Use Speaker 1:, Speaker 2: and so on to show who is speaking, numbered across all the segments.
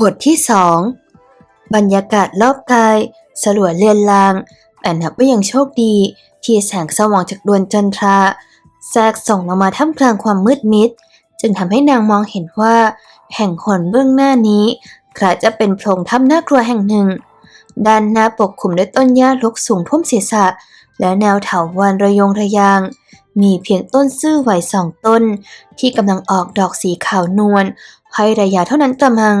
Speaker 1: บทที่สองบรรยากาศรอบกาย สลัวเลือนลาง แต่นับว่ายังโชคดี ที่แสงสว่างจากดวงจันทราแทรกส่องลงมาท่ามกลางความมืดมิด จึงทำให้นางมองเห็นว่า แห่งหนเบื้องหน้านี้คล้ายจะเป็นโพรงถ้ำน่ากลัวแห่งหนึ่ง ด้านหน้าปกคลุมด้วยต้นหญ้ารกสูงท่วมศีรษะ และแนวเถาวัลย์ระยงระยาง มีเพียงต้นซื่อไหวสองต้น ที่กำลังออกดอกสีขาวนวลให้ระยะเท่านั้นกระมัง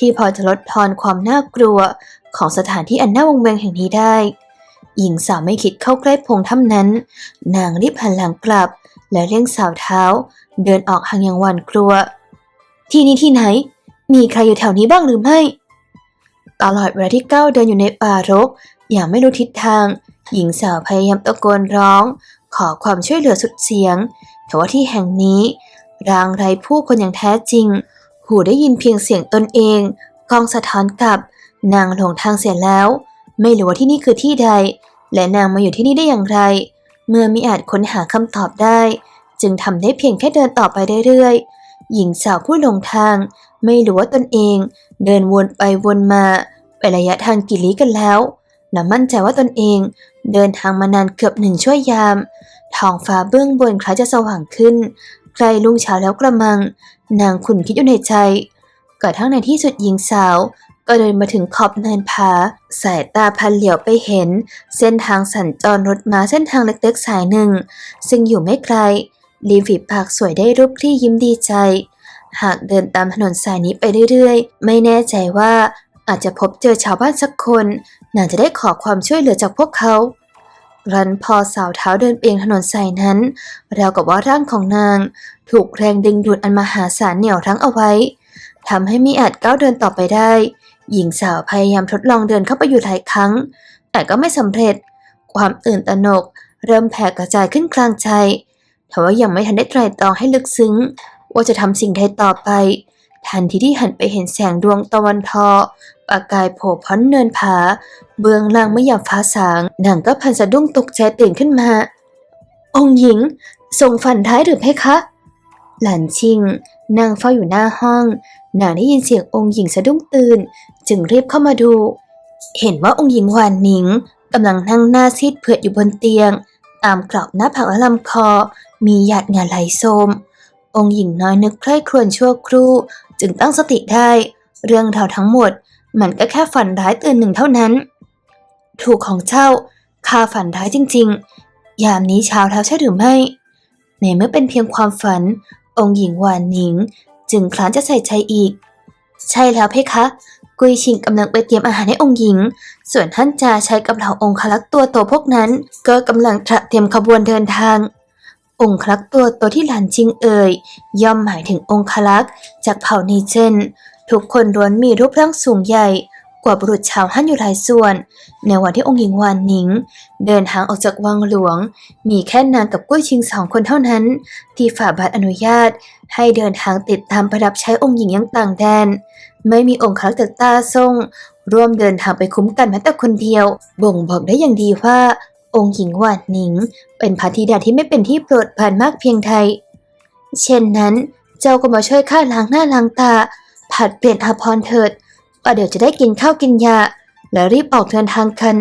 Speaker 1: ที่พอจะลดทอนความน่ากลัวของสถานที่อันน่าวงเวงแห่งนี้ได้ หญิงสาวไม่คิดเข้าใกล้พงถ้ำนั้น นางรีบหันหลังกลับ และเร่งสาวเท้า เดินออกห่างอย่างหวาดกลัว ที่นี่ที่ไหน มีใครอยู่แถวนี้บ้างหรือไม่ ตลอดเวลาที่ก้าวเดินอยู่ในป่ารก อย่างไม่รู้ทิศทาง หญิงสาวพยายามตะโกนร้อง ขอความช่วยเหลือสุดเสียง แต่ว่าที่แห่งนี้รางไรผู้คนอย่างแท้จริง หูได้ยินเพียงเสียงตนเองกองสะท้อนกลับ นางหลงทางเสียแล้ว ไม่รู้ว่าที่นี่คือที่ใด และนางมาอยู่ที่นี่ได้อย่างไร เมื่อมิอาจค้นหาคำตอบได้ จึงทำได้เพียงแค่เดินต่อไปเรื่อยๆหญิงสาวผู้หลงทาง ไม่รู้ว่าตนเอง เดินวนไปวนมาไประยะทางกี่ลี้กันแล้วและมั่นใจว่าตนเองเดินทางมานานเกือบหนึ่งชั่วยาม ท้องฟ้าเบื้องบนคล้ายจะสว่างขึ้น ใกล้ลุงเช้าแล้วกระมัง นางขุนคิดอยู่ในใจกระทั่งในที่สุดหญิงสาว ก็เดินมาถึงขอบเนินผาสายตาพันเหลียวไปเห็น เส้นทางสัญจรรถม้าเส้นทางเล็กๆสายหนึ่ง ซึ่งอยู่ไม่ไกลริมฝีปากสวยได้รูปคลี่ยิ้มดีใจ หากเดินตามถนนสายนี้ไปเรื่อยๆ ไม่แน่ใจว่าอาจจะพบเจอชาวบ้านสักคนนางจะได้ขอความช่วยเหลือจากพวกเขา รันพอสาวเท้าเดินเปียงถนนสายนั้นราวกับว่าร่างของนาง ถูกแรงดึงดูดอันมหาศาลเหนี่ยวรั้งเอาไว้ทำให้มิอาจก้าวเดินต่อไปได้ หญิงสาวพยายามทดลองเดินเข้าไปอยู่หลายครั้ง แต่ก็ไม่สำเร็จ ความตื่นตระหนก เริ่มแผ่กระจายขึ้นกลางใจแต่ว่ายังไม่ทันได้ไตรตรองให้ลึกซึ้ง ว่าจะทำสิ่งใดต่อไป ทันทีที่หันไปเห็นแสงดวงตะวันทอ ประกายโผล่พ้นเนินผา เบื้องล่างไม่ยามฟ้าสางนางก็พันสะดุ้งตกใจตื่นขึ้นมา องหญิงทรงฝันท้ายหรือเพคะ หลานชิงนางเฝ้าอยู่หน้าห้อง นางได้ยินเสียงองค์หญิงสะดุ้งตื่น จึงรีบเข้ามาดู เห็นว่าองค์หญิงหวานหนิงกำลังนั่งหน้าซีดเผือดอยู่บนเตียง ตามกรอบหน้าผากและลำคอ มีหยาดเหงื่อไหลโซมองค์หญิงน้อยนึกใคร่ครวญชั่วครู่ จึงตั้งสติได้ เรื่องราวทั้งหมด มันก็แค่ฝันร้ายตื่นหนึ่งเท่านั้น ถูกของเจ้าข้าฝันร้ายจริงๆ ยามนี้เช้าแล้วใช่หรือไม่ ในเมื่อเป็นเพียงความฝัน องค์หญิงหวานหนิง จึงคลานจะใส่ใจอีก ใช่แล้วเพคะ กุยชิงกำลังไปเตรียมอาหารให้องค์หญิง ส่วนท่านจาใช้กับเหล่าองคลักตัวโตพวกนั้น ก็กำลังเตรียมขบวนเดินทางองคลักษ์ตัวโตที่หลานจิงเอ่ยย่อมหมายถึงองคลักจากเผ่านีเจน ทุกคนล้วนมีรูปร่างสูงใหญ่กว่าบุรุษชาวฮั่นอยู่หลายส่วน ในวันที่องค์หญิงวานหนิง เดินทางออกจากวังหลวง มีแค่นางกับกุ้ยชิงสองคนเท่านั้น ที่ฝ่าบาทอนุญาต ให้เดินทางติดตามประดับใช้องค์หญิงยังต่างแดน ไม่มีองค์คลักจากตาซ่ง ร่วมเดินทางไปคุ้มกันแม้แต่คนเดียว บ่งบอกได้อย่างดีว่า องค์หญิงวานหนิง เป็นพระธิดาที่ไม่เป็นที่โปรดปรานมากเพียงใดเช่นนั้น เจ้าก็มาช่วยข้าล้างหน้าล้างตา ผัดเปลี่ยนอาภรเถิดว่าเดี๋ยวจะได้กินข้าวกินยา แล้วรีบออกเดินทางกัน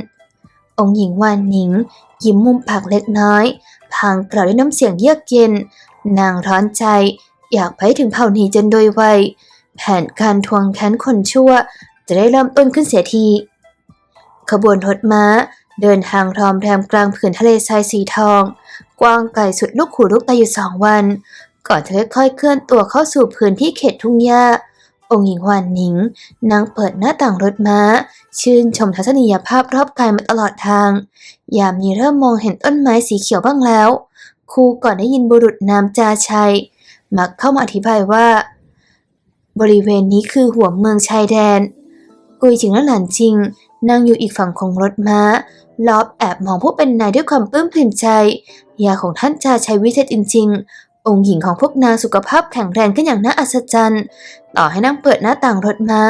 Speaker 1: องค์หญิงวานหนิง ยิ้มมุมปากเล็กน้อยพางกล่าวด้วยน้ำเสียงเยือกเย็น นางร้อนใจ อยากไปถึงเผ่าหนีจนโดยไว แผนการทวงแค้นคนชั่ว จะได้เริ่มต้นขึ้นเสียที ขบวนรถม้า เดินทางรอมแรมกลางผืนทะเลทรายสีทอง กว้างไกลสุดลูกหูลูกตาอยู่สองวัน ก่อนจะค่อยๆเคลื่อนตัวเข้าสู่พื้นที่เขตทุ่งหญ้า องค์หญิงหวานหนิงนางเปิดหน้าต่างรถม้า ชื่นชมทัศนียภาพรอบกายมาตลอดทาง ยามนี้เริ่มมองเห็นต้นไม้สีเขียวบ้างแล้วครูก่อนได้ยินบุรุษนามจาชัย มักเข้ามาอธิบายว่า บริเวณนี้คือหัวเมืองชายแดน กุยจิงและหลานจิงนั่งอยู่อีกฝั่งของรถม้า ลอบแอบมองผู้เป็นนายด้วยความปลื้มปริ่มใจ ยาของท่านจาชัยวิเศษจริงๆ องค์หญิงของพวกนางสุขภาพแข็งแรงขึ้นอย่างน่าอัศจรรย์ ต่อให้นั่งเปิดหน้าต่างรถม้า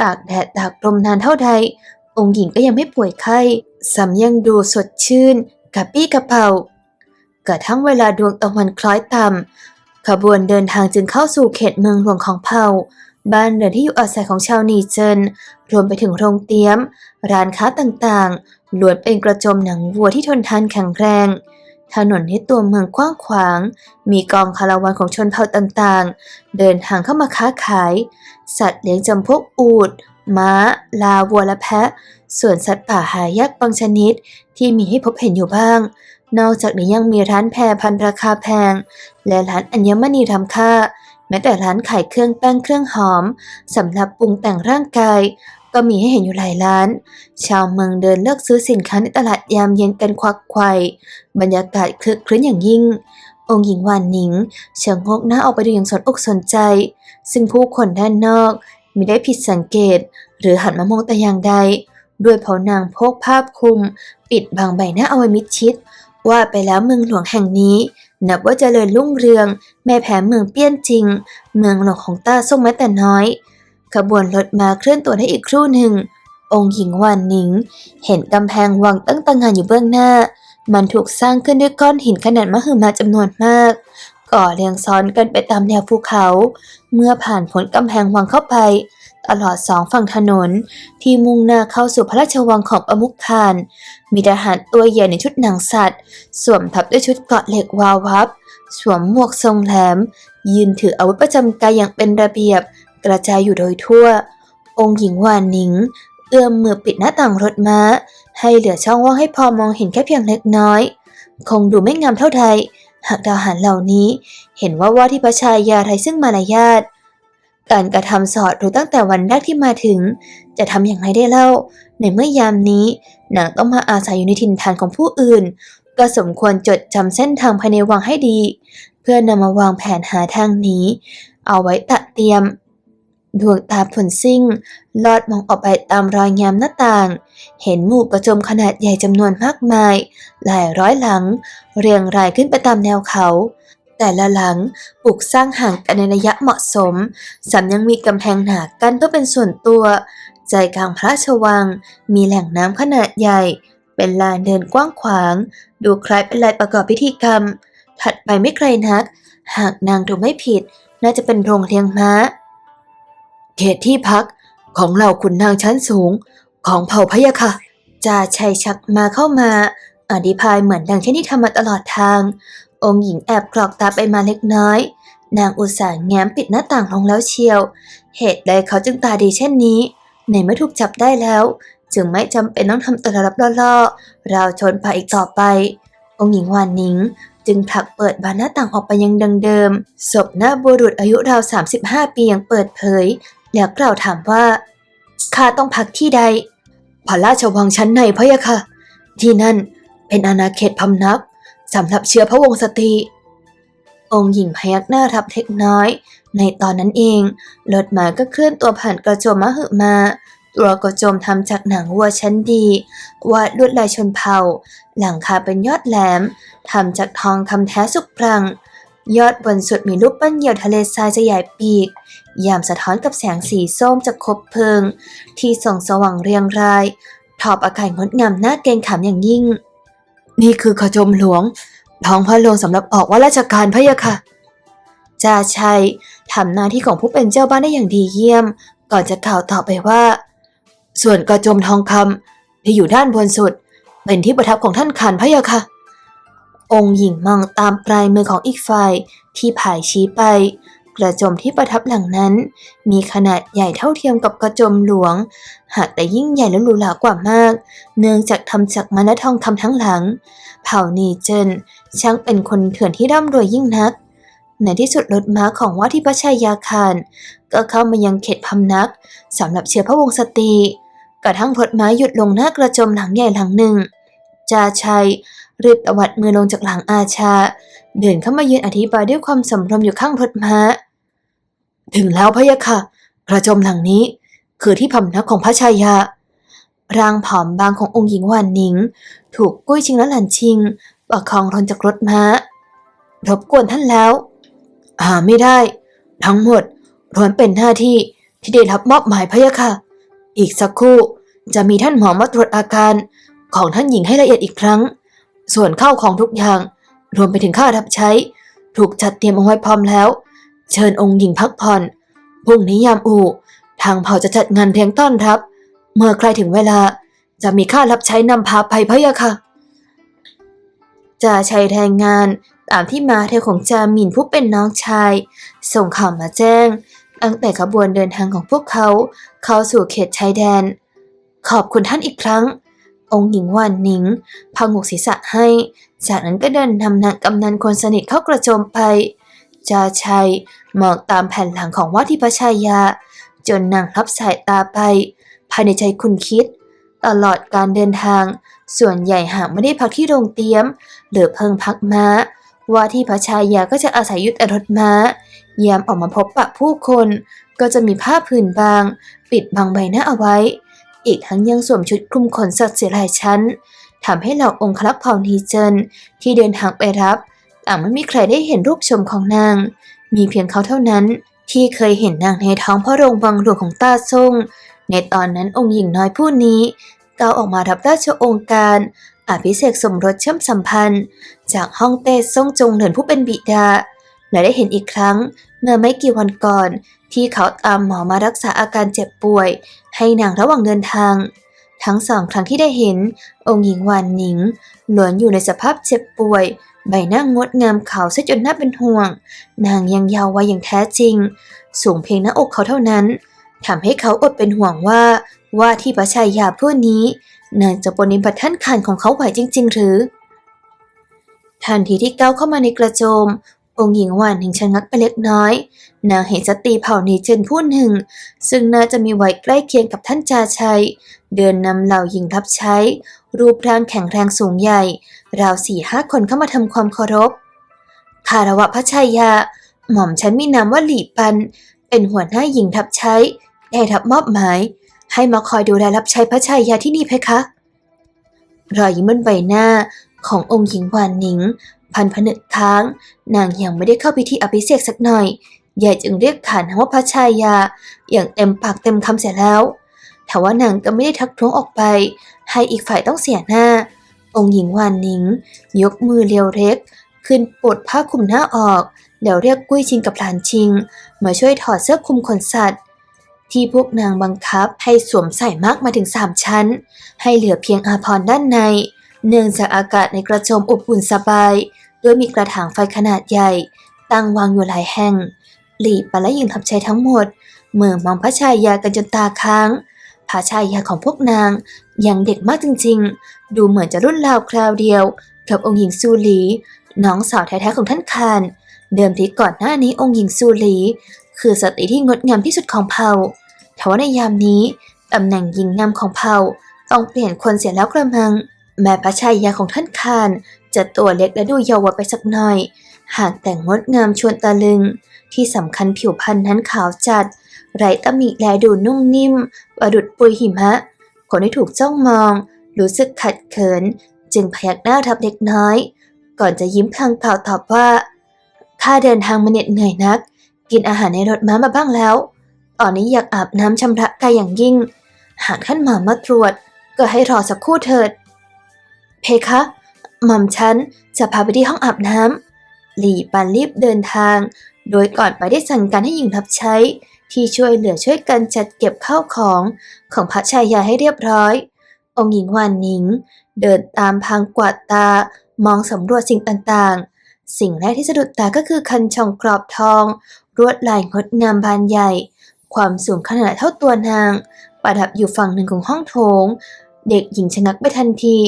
Speaker 1: ตากแดดตากลมนานเท่าใด องค์หญิงก็ยังไม่ป่วยไข้สำยังดูสดชื่นกระปี้กระเป๋ากระทั่งเวลาดวงตะวันคล้อยต่ำขบวนเดินทางจึงเข้าสู่เขตเมืองหลวงของเผ่าบ้านเรือนที่อยู่อาศัยของชาวนีเจินรวมไปถึงโรงเตี๊ยม ร้านค้าต่างๆล้วนเป็นกระโจมหนังวัวที่ทนทานแข็งแรง ถนนในตัวเมืองกว้างขวาง มีกองคาราวานของชนเผ่าต่างๆ เดินทางเข้ามาค้าขาย สัตว์เลี้ยงจำพวกอูฐม้า ลาวัวและแพะ ส่วนสัตว์ป่าหายากบางชนิดที่มีให้พบเห็นอยู่บ้าง นอกจากนี้ยังมีร้านแพรพันราคาแพง และร้านอัญมณีรำค่า แม้แต่ร้านขายเครื่องแป้งเครื่องหอมสำหรับปรุงแต่งร่างกายก็มีให้เห็นอยู่หลายร้าน ชาวเมืองเดินเลือกซื้อสินค้าในตลาดยามเย็นกันควักไขว่บรรยากาศคลึกครื้นอย่างยิ่ง องค์หญิงหวานหนิงเฉิงงกหน้าออกไปดูอย่างสนอกสนใจ ซึ่งผู้คนด้านนอกมิได้ผิดสังเกต หรือหันมามองแต่อย่างใด ด้วยเพราะนางพกภาพคลุม ปิดบังใบหน้าเอาไว้มิดชิด ว่าไปแล้วเมืองหลวงแห่งนี้ นับว่าเจริญรุ่งเรือง แม่แพ้เมืองเปี้ยนจริง เมืองหลวงของต้าส่งแม้แต่น้อย ขบวนรถมาเคลื่อนตัวได้อีกครู่หนึ่ง องค์หญิงหวานหนิง เห็นกำแพงวังตั้งตางานอยู่เบื้องหน้า มันถูกสร้างขึ้นด้วยก้อนหินขนาดมหึมาจำนวนมาก ก่อเรียงซ้อนกันไปตามแนวภูเขา เมื่อผ่านพ้นกำแพงวังเข้าไป ตลอดสองฝั่งถนน ที่มุ่งหน้าเข้าสู่พระราชวังของประมุขคานมีทหารตัวใหญ่ในชุดหนังสัตว์ สวมทับด้วยชุดเกราะเหล็กวาววับ สวมหมวกทรงแหลมยืนถืออาวุธประจำกายอย่างเป็นระเบียบ กระจายอยู่โดยทั่ว องค์หญิงหวานหนิง เอื้อมมือปิดหน้าต่างรถม้า ให้เหลือช่องว่างให้พอมองเห็นแค่เพียงเล็กน้อย คงดูไม่งามเท่าใดหากทหารเหล่านี้ เห็นว่าว่าที่พระชายาไทยซึ่งมารยาทการกระทำสอดรู้ตั้งแต่วันแรกที่มาถึง จะทำอย่างไรได้เล่า ในเมื่อยามนี้นางต้องมาอาศัยอยู่ในถิ่นฐานของผู้อื่น ก็สมควรจดจำเส้นทางภายในวังให้ดี เพื่อนำมาวางแผนหาทางหนีเอาไว้ตัดเตรียม ดวงตาผลซิ่ง ลอดมองออกไปตามรอยยามหน้าต่าง เห็นหมู่กระจมขนาดใหญ่จำนวนมากมาย หลายร้อยหลัง เรียงรายขึ้นไปตามแนวเขา แต่ละหลังปลูกสร้างห่างกันในระยะเหมาะสมสำยังมีกำแพงหนากันเพื่อเป็นส่วนตัว ใจกลางพระราชวัง มีแหล่งน้ำขนาดใหญ่ เป็นลานเดินกว้างขวาง ดูคล้ายเป็นลายประกอบพิธีกรรม ถัดไปไม่ไกลนัก หากนางดูไม่ผิด น่าจะเป็นโรงเลี้ยงม้า เขตที่พักของเหล่าขุนนางชั้นสูงของเผ่าพะยะค่ะจ่าชัยชักมาเข้ามา อธิพายเหมือนดังเช่นที่ทำมาตลอดทาง องค์หญิงแอบกรอกตาไปมาเล็กน้อย นางอุตส่าห์แง้มปิดหน้าต่างลงแล้วเชียว เหตุใดเขาจึงตาดีเช่นนี้ ในเมื่อถูกจับได้แล้ว จึงไม่จำเป็นต้องทำตัวรับล่อๆราวชนพาอีกต่อไป องค์หญิงวานนิงจึงผลักเปิดบานหน้าต่างออกไปยังดังเดิม ศพหน้าบุรุษอายุราว 35 ปียังเปิดเผย แล้วกล่าวถามว่าข้าต้องพักที่ใดพระราชวังชั้นในพะยะค่ะ ที่นั่นเป็นอาณาเขตพำนักสำหรับเชื้อพระวงศ์สตรีองค์หญิงพยักหน้ารับเล็กน้อย ในตอนนั้นเองรถม้าก็เคลื่อนตัวผ่านกระโจมมะหึมา ตัวกระโจมทำจากหนังวัวชั้นดี วาดลวดลายชนเผ่า หลังคาเป็นยอดแหลมทำจากทองคำแท้สุกปรัง ยอดบนสุดมีรูปปั้นเหยี่ยวทะเลทรายสยายปีก ยามสะท้อนกับแสงสีส้มจากคบเพลิง ที่ส่องสว่างเรียงราย ทอบอากาศงดงามน่าเกรงขามอย่างยิ่ง นี่คือขจมหลวง ท้องพระโรงสำหรับออกว่าราชการพะยะค่ะจ่าชัยทำหน้าที่ของผู้เป็นเจ้าบ้านได้อย่างดีเยี่ยม ก่อนจะกล่าวต่อไปว่า ส่วนกระจมทองคำที่อยู่ด้านบนสุด เป็นที่ประทับของท่านขานพะยะค่ะ องค์หญิงมองตามปลายมือของอีกฝ่ายที่ผายชี้ไป กระจมที่ประทับหลังนั้น มีขนาดใหญ่เท่าเทียมกับกระจมหลวง หากแต่ยิ่งใหญ่และหรูหรากว่ามาก เนื่องจากทำจากไม้และทองคำทั้งหลัง เผ่านีเจินช่างเป็นคนเถื่อนที่ร่ำรวยยิ่งนัก ในที่สุดรถม้าของว่าที่พระชายาคารก็เข้ามายังเขตพำนักสำหรับเชื้อพระวงศ์สตรีกระทั่งรถม้าหยุดลงหน้ากระโจมหลังใหญ่หลังหนึ่งจาชัยรีบตวัดมือลงจากหลังอาชา เดินเข้ามายืนอธิบายด้วยความสำรวมอยู่ข้างรถม้า ถึงแล้วพะยะค่ะ กระโจมหลังนี้ คือที่พำนักของพระชายา ร่างผอมบางขององค์หญิงหวานหนิง ถูกกุ้ยชิงและหลันชิงประคองรนจากรถม้า รบกวนท่านแล้ว หาไม่ได้ ทั้งหมดล้วนเป็นหน้าที่ที่ได้รับมอบหมายพะยะค่ะ อีกสักครู่จะมีท่านหมอมาตรวจอาการของท่านหญิงให้ละเอียดอีกครั้ง ส่วนข้าวของทุกอย่าง รวมไปถึงค่ารับใช้ ถูกจัดเตรียมเอาไว้พร้อมแล้ว เชิญองค์หญิงพักผ่อนพรุ่งนี้ยามอู่ทางเผ่าจะจัดงานเลี้ยงต้อนรับ เมื่อใกล้ถึงเวลาจะมีข้ารับใช้นำพาไปพะยะค่ะจ่าชัยแทงงานตามที่มาเทวของจามินผู้เป็นน้องชาย ส่งข่าวมาแจ้ง ตั้งแต่ขบวนเดินทางของพวกเขา เข้าสู่เขตชายแดน ขอบคุณท่านอีกครั้ง องค์หญิงหวานหนิงพางหกศีรษะให้ จากนั้นก็เดินนำนางกำนันคนสนิทเข้ากระโจมไป จาชัยมองตามแผ่นหลังของว่าที่พระชายา จนนางรับสายตาไป ภายในใจคุณคิด ตลอดการเดินทาง ส่วนใหญ่หากไม่ได้พักที่โรงเตรียม หรือเพิ่งพักม้า ว่าที่พระชายาก็จะอาศัยยุทธรถม้ายามออกมาพบปะผู้คน ก็จะมีผ้าผืนบาง ปิดบังใบหน้าเอาไว้ อีกทั้งยังสวมชุดคลุมขนสัตว์เสียหลายชั้นทำให้เหล่าองครักษ์เผ่านีเจินที่เดินทางไปรับ ต่างไม่มีใครได้เห็นรูปชมของนาง มีเพียงเขาเท่านั้น ที่เคยเห็นนางในท้องพระโรงวังหลวงของต้าซ่ง ในตอนนั้นองค์หญิงน้อยผู้นี้ก้าวออกมารับราชโองการอภิเษกสมรสเชื่อมสัมพันธ์ จากฮ่องเต้ซ่งจงเหลินผู้เป็นบิดา และได้เห็นอีกครั้งเมื่อไม่กี่วันก่อน ที่เขาตามหมอมารักษาอาการเจ็บป่วย ให้นางระหว่างเดินทาง ทั้งสองครั้งที่ได้เห็น องค์หญิงหวานหนิงล้วนอยู่ในสภาพเจ็บป่วย ใบหน้างดงามขาวซะจนน่าเป็นห่วง นางยังยาววัยอย่างแท้จริง สูงเพียงหน้าอกเขาเท่านั้นทำให้เขาอดเป็นห่วงว่า ว่าที่พระชายาผู้นี้นางจะปนิบัติท่านขานของเขาไหวจริง ๆ หรือ ทันทีที่ก้าวเข้ามาในกระโจม องค์หญิงหวานหนิงชะงักไปเล็กน้อย นางเห็นสตรีเผ่านีเจนผู้หนึ่ง ซึ่งน่าจะมีวัยใกล้เคียงกับท่านจาชัย เดินนำเหล่าหญิงรับใช้ รูปร่างแข็งแรงสูงใหญ่ ราวสี่ห้าคนเข้ามาทำความเคารพคารวะพระชายา หม่อมฉันมีนามว่าหลี่ปัน เป็นหัวหน้าหญิงทับใช้ ได้รับมอบหมาย ให้มาคอยดูแลรับใช้พระชายาที่นี่เพคะ รอยยิ้มบนใบหน้าขององค์หญิงหวานหนิง พันผนึกค้าง นางยังไม่ได้เข้าพิธีอภิเษกสักหน่อยใหญ่จึงเรียกขานว่าพระชายา อย่างเต็มปากเต็มคำเสียแล้วแต่ว่านางก็ไม่ได้ทักท้วงออกไป ให้อีกฝ่ายต้องเสียหน้า องค์หญิงหวานหนิง ยกมือเรียวเล็ก ขึ้นปลดผ้าคลุมหน้าออก แล้วเรียกกุ้ยชิงกับหลานชิง มาช่วยถอดเสื้อคลุมขนสัตว์ ที่พวกนางบังคับให้สวมใส่มากมาถึงสามชั้น ให้เหลือเพียงอาภรณ์ด้านใน เนื่องจากอากาศในกระโจมอบอุ่นสบาย ด้วยมีกระถางไฟขนาดใหญ่ ตั้งวางอยู่หลายแห่ง หลีปและหญิงทับใช้ทั้งหมด เมื่อมองพระชายากันจนตาค้างพระชายาของพวกนางยังเด็กมากจริงๆ ดูเหมือนจะรุ่นราวคราวเดียว กับองค์หญิงซูหลี น้องสาวแท้ๆของท่านคานเดิมทีก่อนหน้านี้องค์หญิงซูหลี คือสตรีที่งดงามที่สุดของเผ่าทว่าในยามนี้ตำแหน่งหญิงงามของเผ่าต้องเปลี่ยนคนเสียแล้วกระมัง แม้พระชายาของท่านคานจะตัวเล็กและดูเยาว์ไปสักหน่อย หากแต่งงดงามชวนตะลึง ที่สำคัญผิวพรรณนั้นขาวจัด ไร้ตำหนิและดูนุ่มนิ่มประดุดปุยหิมะ คนที่ถูกจ้องมอง รู้สึกขัดเขิน จึงพยักหน้าทับเด็กน้อย ก่อนจะยิ้มพลางเปล่าตอบว่าข้าเดินทางมาเหน็ดเหนื่อยนัก กินอาหารในรถม้ามาบ้างแล้ว ตอนนี้อยากอาบน้ำชำระกายอย่างยิ่ง หากท่านหมอมาตรวจ ก็ให้รอสักครู่เถิด เพคะ หม่อมฉันจะพาไปที่ห้องอาบน้ำหลี่ปันรีบเดินทาง โดยก่อนไปได้สั่งการให้หญิงรับใช้ ที่ช่วยเหลือช่วยกันจัดเก็บข้าวของของพระชายาให้เรียบร้อย องค์หญิงหวานหนิง เดินตามพางกวาดตามองสำรวจสิ่งต่างๆ สิ่งแรกที่สะดุดตาก็คือคันช่องกรอบทอง รวดลายงดงามบานใหญ่ ความสูงขนาดเท่าตัวนาง ประดับอยู่ฝั่งหนึ่งของห้องโถง เด็กหญิงชะงักไปทันที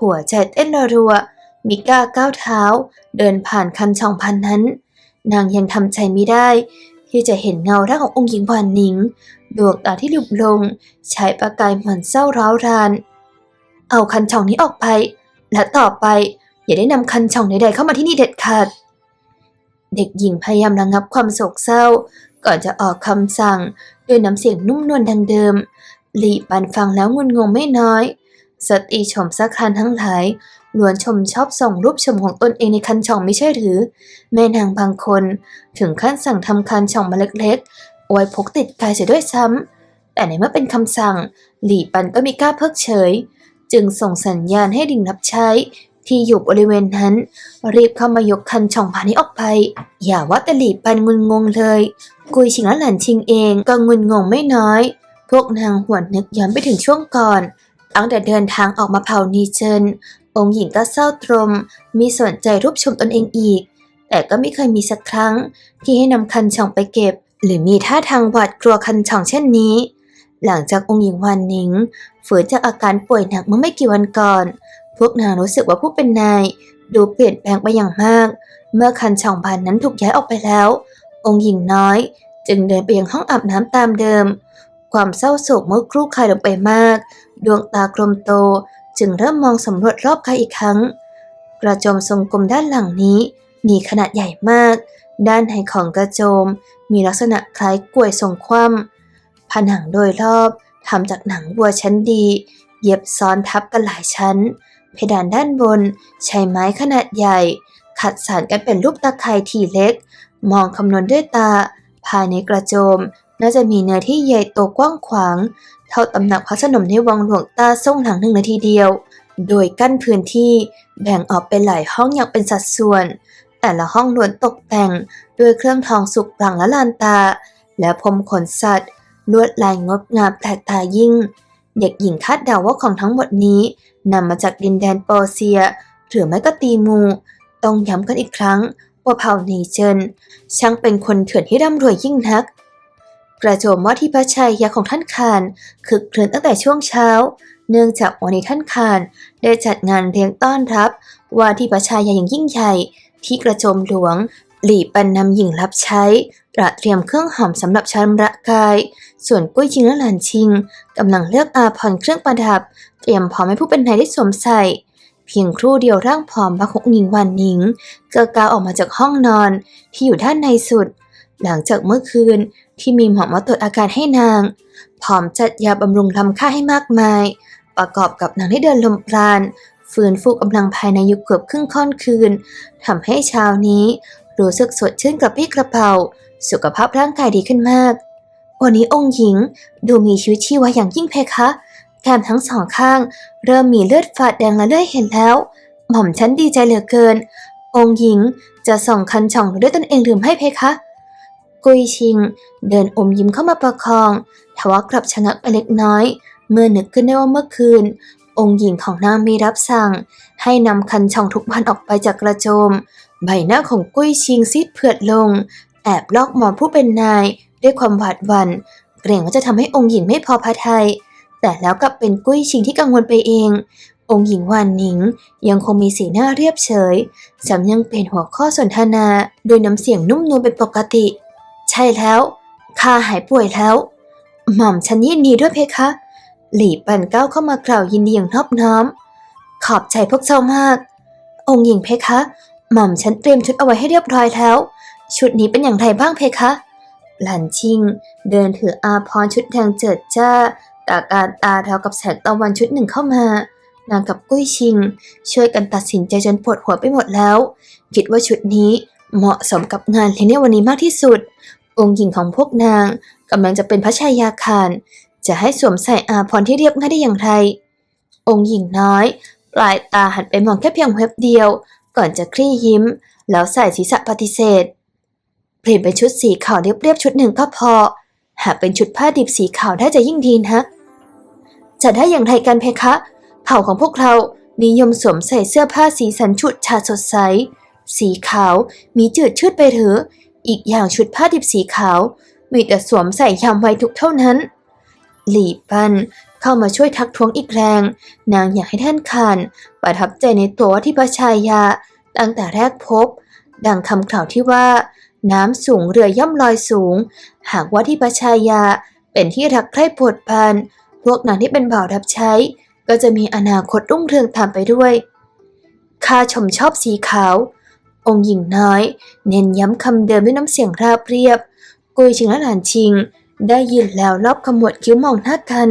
Speaker 1: หัวใจเต้นรัวๆมิก้าก้าวเท้า เดินผ่านคันช่องพันนั้น นางยังทำใจไม่ได้ ที่จะเห็นเงาร่างขององค์หญิงหวานหนิง ดวงตาที่หลุบลงใช้ประกายเหมือนเศร้าร้าวราน เอาคันช่องนี้ออกไป และต่อไปอย่าได้นำคันช่องใดๆเข้ามาที่นี่เด็ดขาด เด็กหญิงพยายามระงับความโศกเศร้า ก่อนจะออกคำสั่ง ด้วยน้ำเสียงนุ่มนวลดังเดิม หลีปันฟังแล้วงุนงงไม่น้อย สตรีชมสักคันทั้งหลายล้วนชมชอบส่งรูปชมของตนเองในคันช่องไม่ใช่หรือ แม่นางบางคน ถึงขั้นสั่งทำคันช่องมาเล็กๆไว้พกติดกายเสียด้วยซ้ำแต่ในเมื่อเป็นคำสั่ง หลี่ปันก็ไมีกล้าเพิกเฉย จึงส่งสัญญาณให้ดิ่งรับใช้ ที่อยู่บริเวณนั้น รีบเข้ามายกคันช่องผ่านนี้ออกไป อย่าว่าแต่หลีปันงุนงงเลย กุยชิงและหลานชิงเองก็งุนงงไม่น้อย พวกนางหวนนึกย้อนไปถึงช่วงก่อน ตั้งแต่เดินทางออกมาเผานีเจินองค์หญิงก็เศร้าตรม มีสนใจรูปชมตนเองอีก แต่ก็ไม่เคยมีสักครั้ง ที่ให้นำคันช่องไปเก็บ หรือมีท่าทางหวาดกลัวคันช่องเช่นนี้ หลังจากองค์หญิงวานหนิงฝืนจากอาการป่วยหนักเมื่อไม่กี่วันก่อน พวกนางรู้สึกว่าผู้เป็นนาย ดูเปลี่ยนแปลงไปอย่างมาก เมื่อคันช่องผ่านนั้นถูกย้ายออกไปแล้ว องค์หญิงน้อย จึงเดินไปยังห้องอาบน้ำตามเดิม ความเศร้าโศกเมื่อครู่คลายลงไปมาก ดวงตากลมโตจึงเริ่มมองสำรวจรอบกายอีกครั้ง กระโจมทรงกลมด้านหลังนี้ มีขนาดใหญ่มาก ด้านในของกระโจม มีลักษณะคล้ายกล้วยทรงคว่ำผนังโดยรอบทำจากหนังวัวชั้นดี เย็บซ้อนทับกันหลายชั้น เพดานด้านบนใช้ไม้ขนาดใหญ่ ขัดสานกันเป็นรูปตะไคร่ทีเล็ก มองคำนวณด้วยตา ภายในกระโจม น่าจะมีเนื้อที่ใหญ่โตกว้างขวาง เท่าตำหนักพระสนมในวังหลวงตาทรงหลังหนึ่งนาทีเดียว โดยกั้นพื้นที่แบ่งออกเป็นหลายห้องอย่างเป็นสัดส่วน แต่ละห้องล้วนตกแต่งด้วยเครื่องทองสุกปรังและลานตา และพรมขนสัตว์ ลวดลายงดงามแปลกตายิ่ง เด็กหญิงคาดเดาว่าของทั้งหมดนี้นำมาจากดินแดนโปรเซีย หรือไม่ก็ตีมูต้องย้ำกันอีกครั้งว่าเผ่านีเจินช่างเป็นคนเถื่อนที่ร่ำรวยยิ่งนัก กระโจมว่าที่พระชัยยาของท่านคานคึกครื้นตั้งแต่ช่วงเช้า เนื่องจากวันนี้ท่านคานได้จัดงานเลี้ยงต้อนรับ ว่าที่พระชัยยาอย่างยิ่งใหญ่ ที่กระโจมหลวง หลี่ปันนำหญิงรับใช้ตระเตรียมเครื่องหอมสำหรับชำระกาย ส่วนกุ้ยชิงและหลานชิงกำลังเลือกอาภรณ์เครื่องประดับ เตรียมพร้อมให้ผู้เป็นนายได้สวมใส่เพียงครู่เดียวร่างผอมบางของหญิงวันหนิงก็ก้าวออกมาจากห้องนอน ที่อยู่ด้านในสุด หลังจากเมื่อคืนที่มีหมอมาตรวจอาการให้นาง ผอมจัดยาบำรุงลำค่าให้มากมาย ประกอบกับนางได้เดินลมปราณฟื้นฟูกำลังภายในอยู่เกือบครึ่งค่อนคืนทำให้เช้านี้รู้สึกสดชื่นกระปี้กระเป๋าสุขภาพร่างกายดีขึ้นมาก วันนี้องค์หญิงดูมีชีวิตชีวาอย่างยิ่งเพคะแก้มทั้งสองข้าง เริ่มมีเลือดฝาดแดงและเลือดเห็นแล้ว หม่อมฉันดีใจเหลือเกิน องค์หญิงจะส่องคันช่องด้วยตนเองหรือไม่เพคะ กุยชิง เดินอมยิ้มเข้ามาประคองทว่ากลับชะงักไปเล็กน้อย เมื่อนึกขึ้นได้ว่าเมื่อคืน องค์หญิงของนางมีรับสั่ง ให้นำคันช่องทุกวันออกไปจากกระโจม ใบหน้าของกุ้ยชิงซีดเผือดลง แอบลอกมองผู้เป็นนาย ด้วยความหวาดหวัน่นเกรงว่าจะทำให้องค์หญิงไม่พอพระทยัยแต่แล้วกลับเป็นกุ้ยชิงที่กังวลไปเององค์หญิงวานหนิงยังคงมีสีหน้าเรียบเฉยสำยังเป็นหัวข้อสนทนาโดยน้ำเสียงนุ่มนวลเป็นปกติ ใช่แล้วข้าหายป่วยแล้ว หม่อมฉันยินดีด้วยเพคะ หลี่ปันก้าวเข้ามากล่าวยินดีอย่างนอบน้อม ขอบใจพวกเจ้ามาก องค์หญิงเพคะ หม่อมฉันเตรียมชุดเอาไว้ให้เรียบร้อยแล้ว ชุดนี้เป็นอย่างไรบ้างเพคะ หลันชิง เดินถืออาพรชุดแดงเจิดจ้าตาการตารากับแสงตะวันชุดหนึ่งเข้ามานางกับกุ้ยชิง ช่วยกันตัดสินใจจนปวดหัวไปหมดแล้ว คิดว่าชุดนี้ เหมาะสมกับงานเลี้ยงในวันนี้มากที่สุด องค์หญิงของพวกนางกำลังจะเป็นพระชายาคารจะให้สวมใส่อาภรณ์ที่เรียบง่ายได้อย่างไร องค์หญิงน้อย ปลายตาหันไปมองแค่เพียงแวบเดียว ก่อนจะคลี่ยิ้ม แล้วใส่ศีรษะปฏิเสธ เปลี่ยนเป็นชุดสีขาวเรียบๆชุดหนึ่งก็พอ หากเป็นชุดผ้าดิบสีขาวได้จะยิ่งดีนะจะได้อย่างไรกันเพคะ เผ่าของพวกเรานิยมสวมใส่เสื้อผ้าสีสันฉุดฉาดสดใส สีขาวมีจืดชืดไปหรืออีกอย่างชุดผ้าดิบสีขาว มีแต่สวมใส่ยามไว้ทุกเท่านั้น หลี่ปันเข้ามาช่วยทักท้วงอีกแรง นางอยากให้ท่านคานประทับใจในตัวที่พระชายา ตั้งแต่แรกพบ ดังคำกล่าวที่ว่า น้ำสูงเรือย่อมลอยสูง หากว่าที่พระชายาเป็นที่รักใคร่โปรดปรานพวกนางที่เป็นบ่าวรับใช้ ก็จะมีอนาคตรุ่งเรืองตามไปด้วยข้าชมชอบสีขาว องค์หญิงน้อย เน้นย้ำคำเดิมด้วยน้ำเสียงราบเรียบ กุยชิงและหลานชิง ได้ยินแล้วรอบขมวดคิ้วมองหน้ากัน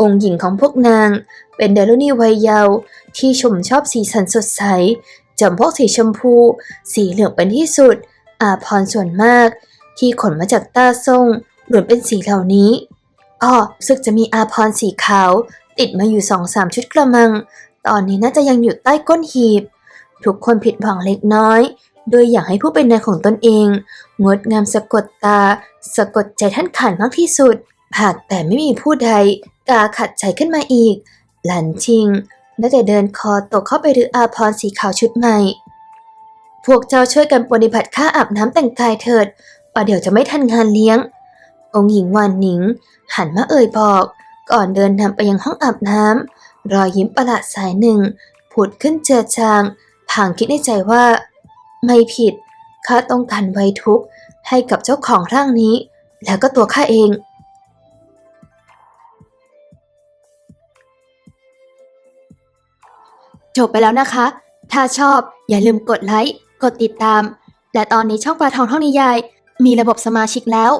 Speaker 1: องค์หญิงของพวกนาง เป็นเดลุนีวัยเยาว์ที่ชมชอบสีสันสดใสจำพวกสีชมพู สีเหลืองเป็นที่สุด อาพรส่วนมาก ที่ขนมาจากต้าซ่งล้วนเป็นสีเหล่านี้อ้อซึกจะมีอาพรสีขาว ติดมาอยู่สองสามชุดกระมัง ตอนนี้น่าจะยังอยู่ใต้ก้นหีบ ทุกคนผิดหวังเล็กน้อย โดยอยากให้ผู้เป็นนายของตนเอง งดงามสะกดตา สะกดใจท่านขานมากที่สุด หากแต่ไม่มีผู้ใดกล้าขัดใจขึ้นมาอีก หลันชิงได้แต่เดินคอตกเข้าไปรืออาพรสีขาวชุดใหม่ พวกเจ้าช่วยกันปฏิบัติค่าอาบน้ำแต่งกายเถิดป่ะเดี๋ยวจะไม่ทันงานเลี้ยง องค์หญิงวานหนิง หันมาเอ่ยบอก ก่อนเดินนำไปยังห้องอาบน้ำรอยยิ้มประหลาดสายหนึ่งผุดขึ้นเจือจาง ผางคิดในใจว่า ไม่ผิดข้าต้องการไว้ทุกข์ให้กับเจ้าของร่างนี้ แล้วก็ตัวข้าเอง จบไปแล้วนะคะ ถ้าชอบอย่าลืมกดไลค์ กดติดตาม และตอนนี้ช่องปลาทองท่องนิยาย มีระบบสมาชิกแล้ว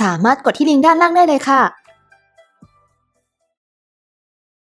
Speaker 1: สามารถกดที่ลิงก์ด้านล่างได้เลยค่ะ